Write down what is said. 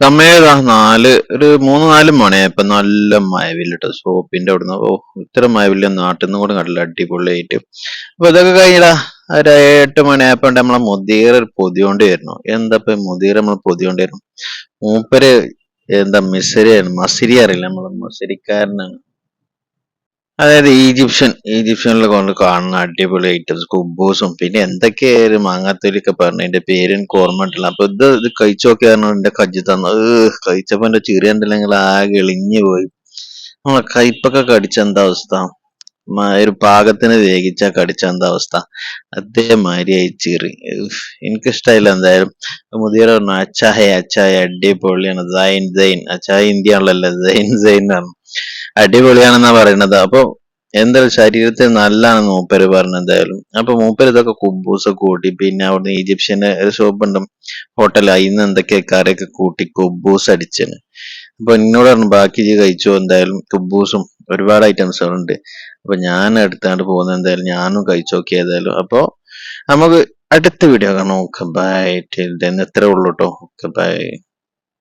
സമയം നാല് ഒരു മൂന്ന് നാല് മണിയായപ്പോ നല്ല മഴവില്ലിട്ടോ സോപ്പിന്റെ അവിടുന്ന്. ഓ ഇത്ര മഴവില്ല നാട്ടിൽ നിന്ന് കൂടെ കണ്ടില്ല അടിപൊളിയായിട്ട്. അപ്പൊ ഇതൊക്കെ കഴിഞ്ഞടാ ഒരു എട്ട് മണിയായപ്പോ നമ്മളെ ഒരു പൊതിയോണ്ട് വരുന്നു എന്താ ഇപ്പൊ മുദീർ നമ്മൾ പൊതിയോണ്ട് വരുന്നു മൂപ്പര് എന്താ മിസരിയാണ് മസിരി അറിയില്ല നമ്മളെ മസിരിക്കാരനാണ്? അതായത് ഈജിപ്ഷ്യൻ ഈജിപ്ഷ്യനിൽ കൊണ്ട് കാണുന്ന അടിപൊളി ഐറ്റംസ് കുബൂസും പിന്നെ എന്തൊക്കെയായാലും മാങ്ങാത്തൊലിയൊക്കെ പറഞ്ഞു എന്റെ പേര് എനിക്ക് ഓർമ്മയിട്ടില്ല അപ്പൊ ഇത് ഇത് കഴിച്ചൊക്കെ നോക്കിയായിരുന്നു എന്റെ കജ്ജി തന്നു. ഏഹ് കഴിച്ചപ്പോ എന്റെ ചെറിയ ഉണ്ടല്ലെങ്കിൽ ആകെ എളിഞ്ഞു പോയി. നമ്മളെ കയ്പൊക്കെ കടിച്ച എന്താ അവസ്ഥ? ഒരു പാകത്തിന് വേഗിച്ച കടിച്ച എന്താ അവസ്ഥ? അതേമാതിരിയായി ചിറി എനിക്കിഷ്ടായില്ല എന്തായാലും. മുതിയ പറഞ്ഞു അച്ചായ അച്ചായ അടിപൊളിയാണ്. സൈൻ ദൈൻ അച്ചായ ഇന്ത്യ ആണല്ലോ സൈൻ സൈൻ പറഞ്ഞു. അടിപൊളിയാണെന്നാ പറയണത്. അപ്പൊ എന്തായാലും ശരീരത്തിൽ നല്ലതാണെന്ന് മൂപ്പര് പറഞ്ഞു എന്തായാലും. അപ്പൊ മൂപ്പര് ഇതൊക്കെ കുബൂസ് കൂട്ടി. പിന്നെ അവിടുന്ന് ഈജിപ്ഷ്യന് ഒരു ഷോപ്പ് ഉണ്ട്. ഹോട്ടൽ അയിന്ന് എന്തൊക്കെ കറിയൊക്കെ കൂട്ടി കുബൂസ് അടിച്ചന്. അപ്പൊ എന്നോട് പറഞ്ഞു ബാക്കി ഇജ്ജ് കഴിച്ചു എന്തായാലും. കുബൂസും ഒരുപാട് ഐറ്റംസ് ഉണ്ട് അപ്പൊ ഞാൻ എടുത്താണ്ട് പോകുന്നത് എന്തായാലും ഞാനും കഴിച്ചു നോക്കി ഏതായാലും. അപ്പൊ നമുക്ക് അടുത്ത വീഡിയോ കാണാം ഓക്കെ ബൈ ടിൽ ദെൻ എത്ര ഉള്ളൂ കേട്ടോ ഓക്കെ ബൈ